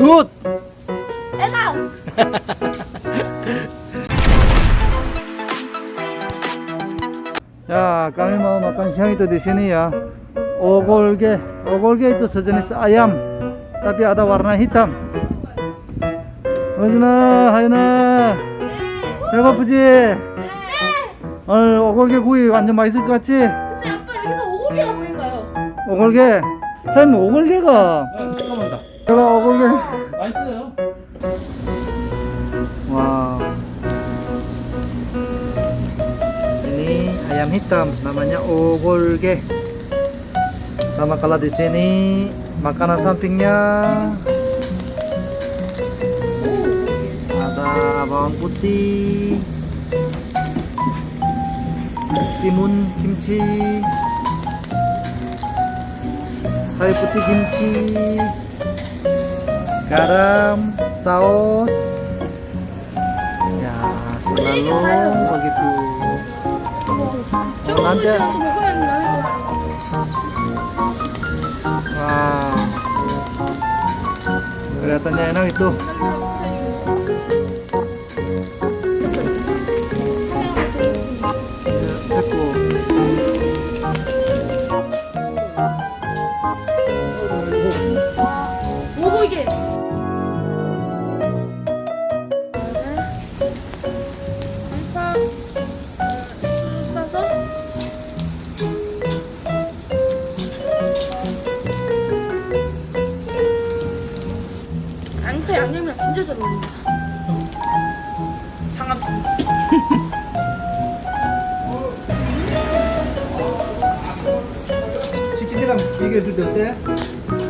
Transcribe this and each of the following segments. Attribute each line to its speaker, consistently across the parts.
Speaker 1: 굿! 에나! 자, 까미마음 아깐 시향이도 드시니야. 오골게, 오골게 또 서전에서 아얌. tapi ada warna hitam. Rosna, Hayna, 배고프지? 네. 오늘 오골게 구이 완전 맛있을 것 같지?
Speaker 2: 근데 아빠 여기서 오골게가 보인가요?
Speaker 1: 오골개? 참 오골개가.
Speaker 3: 네, 잠깐만 다.
Speaker 1: 제가 오골
Speaker 3: 맛있어요.
Speaker 1: Wow. Ini ayam hitam namanya ogolge. Sama kalau di sini makanan sampingnya ada bawang putih, timun kimchi, kayu putih kimchi, Garam, saus, ya selalu begitu.
Speaker 2: 저거
Speaker 1: 난데-
Speaker 2: 보이지 않아서 먹으면 나는
Speaker 1: Wah. Kelihatannya enak itu.
Speaker 2: 양파 양념이랑 진짜 잘 어울린다. 장갑.
Speaker 1: 치킨이랑 비교했을 때 어때?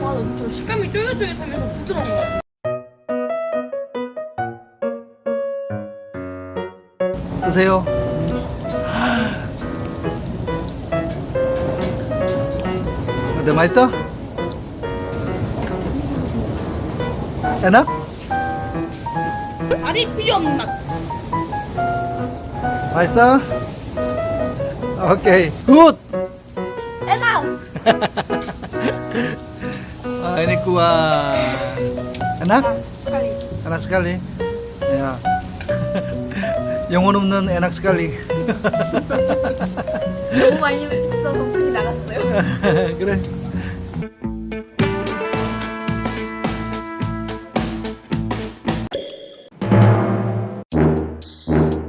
Speaker 2: 와, 너무 좋아. 식감이 쫄깃쫄깃하면서 부드러운 거 같아.
Speaker 1: 드세요. 어때 맛있어? enak?
Speaker 2: 알이 필요 없는 맛.
Speaker 1: 맛있어? 오케이 굿!
Speaker 2: 에나!
Speaker 1: Ah, ini kuah enak?
Speaker 2: sekali.
Speaker 1: enak sekali ya 영혼 없는 enak sekali
Speaker 2: 너무 많이 써서 손이 나갔어요.
Speaker 1: 그래 you